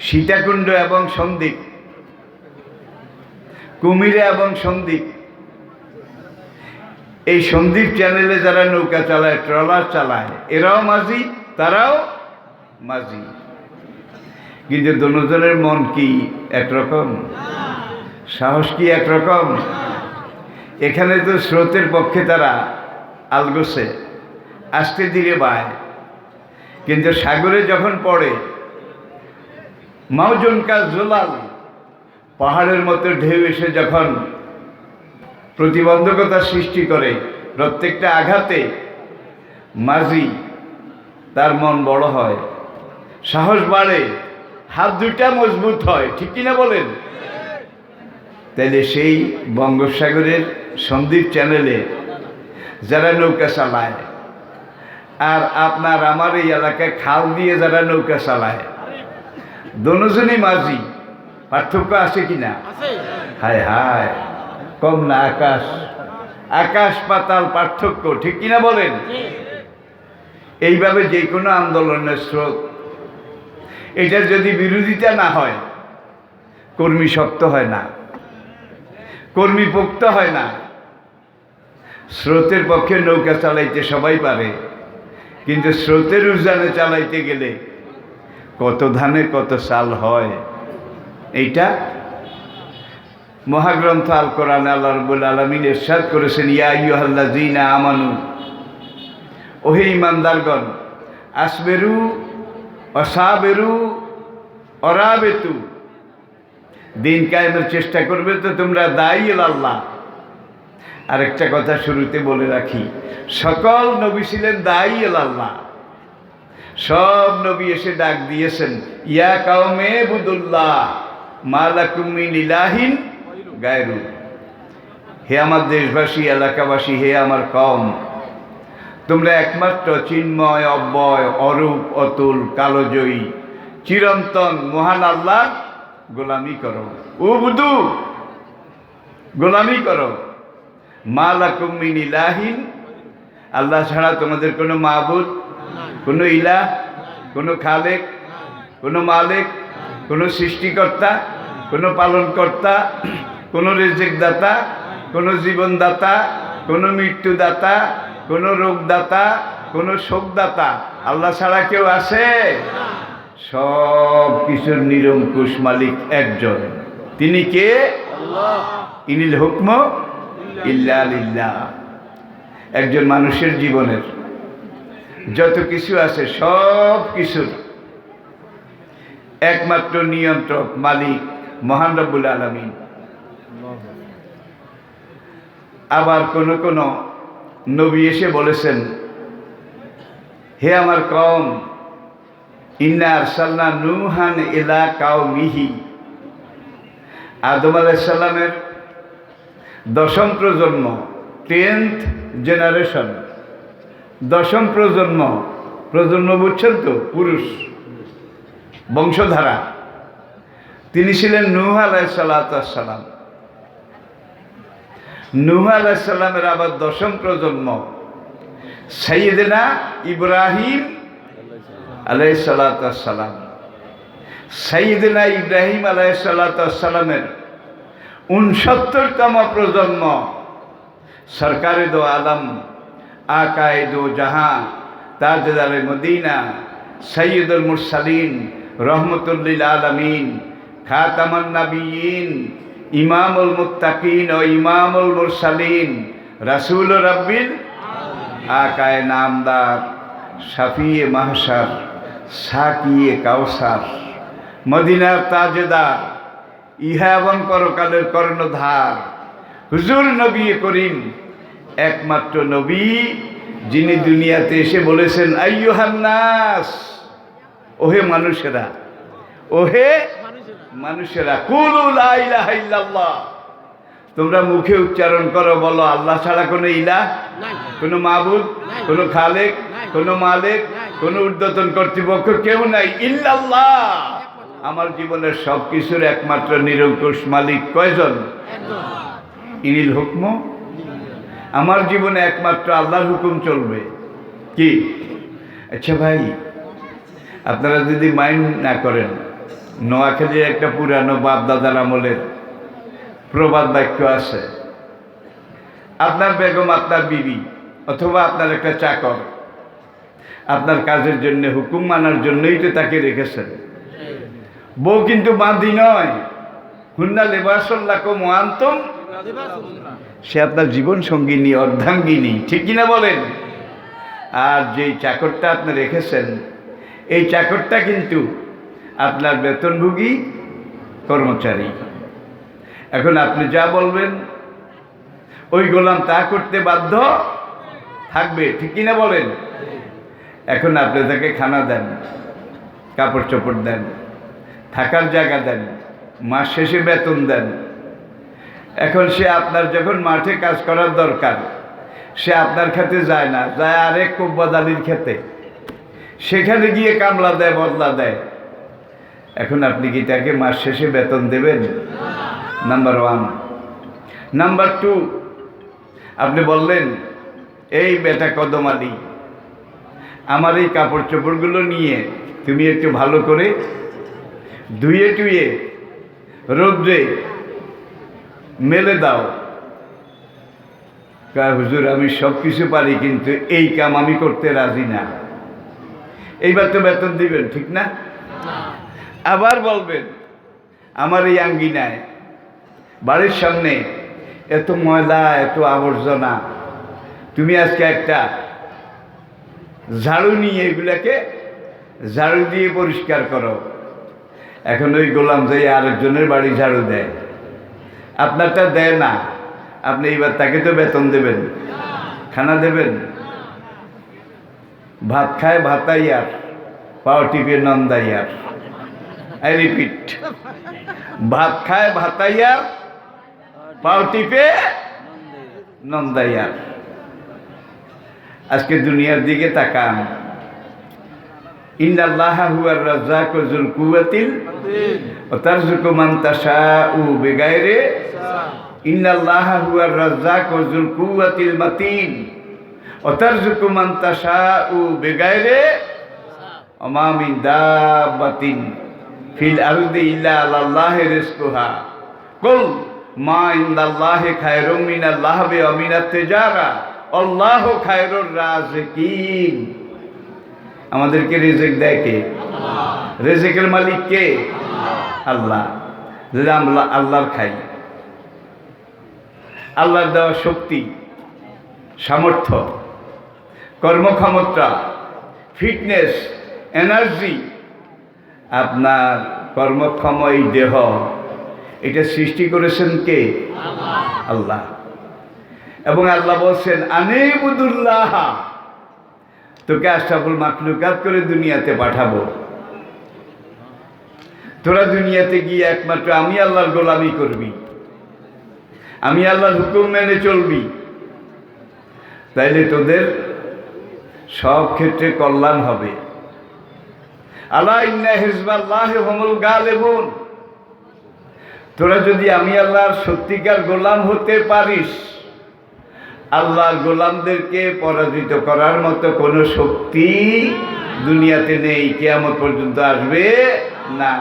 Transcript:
সীতাকুণ্ড এবং সন্দ্বীপ। কুমিরে এবং সন্দ্বীপ। এই সন্দ্বীপ চ্যানেলে যারা নৌকা চালায় ট্রলার চালায়, এরাও মাঝি, তারাও মাঝি। কিন্তু দুজনের মন কি একরকম? সাহস কি একরকম? এখানে তো স্রোতের পক্ষে তারা আলগোসে আস্তে ধীরে বায়। কিন্তু সাগরে যখন পড়ে মাউজন কাজ জোলাল পাহাড়ের মতো ঢেউ এসে যখন প্রতিবন্ধকতা সৃষ্টি করে প্রত্যেকটা আঘাতে মাঝি তার মন বড় হয়। সাহস বাড়ে, হাত দুইটা মজবুত হয়, ঠিক কিনা বলেন? তাইলে সেই বঙ্গোপসাগরের সন্দ্বীপ চ্যানেলে যারা নৌকা চালায়, আর আপনার আমার এই এলাকায় খাল দিয়ে যারা নৌকা চালায় দনুজনই মাঝি। পার্থক্য আছে কি না হায় হায় কম না আকাশ। আকাশ পাতাল পার্থক্য ঠিক কিনা বলেন? এইভাবে যে কোনো আন্দোলনের স্রোত। এটা যদি বিরোধিতা না হয় কর্মী শক্ত হয় না কর্মী পোক্ত হয় না স্রোতের পক্ষে নৌকা চালাইতে সবাই পারে কিন্তু স্রোতের উজানে চালাইতে গেলে কত ধানে কত সাল হয়। এইটা মহাগ্রন্থ আল কোরআন আল্লাহ রবুল আলমিন এরশাদ করেছেন, ইয়া জিনা আমানু, ওহে ইমানদারগণ আসবেরু অসাবেরু অরাবেতু, দিন কায়েমের চেষ্টা করবে তো তোমরা দায়ী আল্লাহ। আরেকটা কথা শুরুতে বলে রাখি, সকল নবী ছিলেন দায়ী আল্লাহ। সব নবী এসে ডাক দিয়েছেন, ইয়া কাউমে বুদুল্লাহ মালাকুমিন ইলাহিন গায়রু। হে আমার দেশবাসী, এলাকাবাসী, হে আমার কম তোমরা একমাত্র চিন্ময়, অব্যয়, অরূপ, অতুল, কালোজয়ী, চিরন্তন, মহান আল্লাহ গোলামি করো। ও বুধু গোলামি করো। মালাকুমিন ইলাহিন, আল্লাহ ছাড়া তোমাদের কোনো মাহবুদ কোনো ইলা কোনো খালেক, কোনো মালিক, কোনো সৃষ্টিকর্তা, কোনো পালনকর্তা, কোনো রেজেকদাতা, কোনো জীবনদাতা, কোনো মৃত্যুদাতা, কোনো রোগদাতা, কোনো শোকদাতা, আল্লাহ ছাড়া কেউ আছে? সব কিছুর নিরঙ্কুশ মালিক একজন। তিনি কে? ইনিল হুকম? ইল্লা লিল্লাহ। একজন মানুষের জীবনের যত কিছু আছে, সব কিছুর একমাত্র নিয়ন্ত্রক, মালিক মহান রব্বুল আলমিন। আবার কোন কোন নবী এসে বলেছেন, হে আমার কম ইন্নার আরসাল্লা নুহান এলা কাউ মিহি আদম আলাইসাল্লামের দশম প্রজন্ম, টেন্থ জেনারেশন। দশম প্রজন্ম প্রজন্ম বুঝছেন তো, পুরুষ, বংশধারা। তিনি ছিলেন নুহ আলাইসাল্লাম নুহ আলাইসাল্লামের আবার দশম প্রজন্ম সৈয়দনা ইব্রাহিম আলাইসাল্লাম সৈয়দনা ইব্রাহিম আলাইসাল্লামের উনসত্তরতম প্রজন্ম, সরকারে দো আলম আকায় দো জাহাঁ তাজদার মদিনা সৈয়দুল মুরসালিন রহমতুল্লিল আলমিন, খাতামান নবীন ইমামুল মুত্তাকিন ও ইমামুল মুরসালিন রাসুল রব্বিল আকায় নামদার, শাফিয়ে মাহসার সাকিয়ে কাউসার মদিনার তাজেদার ইহা এবং পরকালের কর্ণধার, হুজুর নবী করিম একমাত্র নবী যিনি দুনিয়াতে এসে বলেছেন আইয়ুহান্নাস ওহে মানুষেরা ওহে মানুষেরা কুলু লা ইলাহা তোমরা মুখে উচ্চারণ করো বলো আল্লাহ ছাড়া কোনো ইলা কোনো মাবুদ কোনো খালেক কোনো মালেক কোনো ঊর্ধ্বতন কর্তৃপক্ষ কেউ নাই ইল্লাল্লাহ। আমার জীবনের সব কিছুর একমাত্র নিরঙ্কুশ মালিক কয়জন? ইনিল হুকম আমার জীবনে একমাত্র আল্লাহর হুকুম চলবে। কি? আচ্ছা ভাই, আপনারা যদি মাইন্ড না করেন, নোয়াখালীর একটা পুরানো বাপ দাদার আমলের প্রবাদ বাক্য আছে। আপনার বেগম, আপনার বিবি, অথবা আপনার একটা চাকর, আপনার কাজের জন্য, হুকুম মানার জন্যই তো তাকে রেখেছেন। বউ কিন্তু বাঁধি নয়। হুন্না লেবাসল্লাহ মহান্তম সে আপনার জীবন সঙ্গিনী, অর্ধাঙ্গিনী, ঠিক কিনা বলেন? আর যেই চাকরটা আপনি রেখেছেন, এই চাকরটা কিন্তু আপনার বেতনভোগী কর্মচারী। এখন আপনি যা বলবেন, ওই গোলাম তা করতে বাধ্য থাকবে, ঠিক কিনা বলেন? এখন আপনি তাকে খানা দেন, কাপড় চোপড় দেন, থাকার জায়গা দেন, মাস শেষে বেতন দেন। এখন সে আপনার যখন মাঠে কাজ করার দরকার, সে আপনার খেতে যায় না, যায় আরেক কোব্বাদালির খেতে। সেখানে গিয়ে কামলা দেয়, বদলা দেয়। এখন আপনি কি তাকে মাস শেষে বেতন দেবেন? নাম্বার ওয়ান নাম্বার টু আপনি বললেন, এই বেটা কদম আলী আমার এই কাপড় চোপড়গুলো নিয়ে তুমি একটু ভালো করে ধুয়ে টুয়ে রোদ্রে মেলে দাও। হুজুর, আমি সব কিছু পারি, কিন্তু এই কাম আমি করতে রাজি না। এইবার তো বেতন দিবেন, ঠিক না? আবার বলবেন, আমার এই আঙ্গিনায়, বাড়ির সামনে এত ময়লা, এত আবর্জনা, তুমি আজকে একটা ঝাড়ু নিয়ে এগুলাকে ঝাড়ু দিয়ে পরিষ্কার করো। এখন ওই গোলাম যাই আরেকজনের বাড়ি ঝাড়ু দেয়। আপনারটা দেয় না। আপনি এইবার তাকে তো বেতন দেবেন। খানা দেবেন? ভাত খায় ভাতাইয়ার, পাও টিপে নন্দাইয়ার। I repeat. ভাত খায় ভাতাইয়ার, পাও টিপে নন্দাইয়ার। আজকে দুনিয়ার দিকে তাকান। মিন দাব্বাতিন ফিল আরদি ইল্লা আলাল্লাহি রিজকুহা। কুল মা ইনদাল্লাহি খায়রুম মিনাল লাহবি ওয়া মিনাত তিজারা। আল্লাহু খায়রুর রাজিকিন। আমাদেরকে রিজিক দেয় কে? রেজেকের মালিক কে? আল্লাহ। যদি আমরা আল্লাহর খাই, আল্লাহর দেওয়া শক্তি, সামর্থ্য, কর্মক্ষমতা, ফিটনেস, এনার্জি, আপনার কর্মক্ষম এই দেহ, এটা সৃষ্টি করেছেন কে? আল্লাহ। এবং আল্লাহ বলছেন, আনেবুদুল্লাহ। তোকে আশরাফুল মাখলুকাত করে দুনিয়াতে পাঠাবো। তোরা দুনিয়াতে গিয়ে একমাত্র আমি আল্লাহর গোলামি করবি। আমি আল্লাহর হুকুম মেনে চলবি। তাইলে তোদের সব ক্ষেত্রে কল্যাণ হবে। আল্লাহ ইন্না হমল গালেবুন। তোরা যদি আমি আল্লাহর সত্যিকার গোলাম হতে পারিস আল্লাহর গোলামদেরকে পরাজিত করার মতো কোনো শক্তি দুনিয়াতে নেই কেয়ামত পর্যন্ত আসবে না।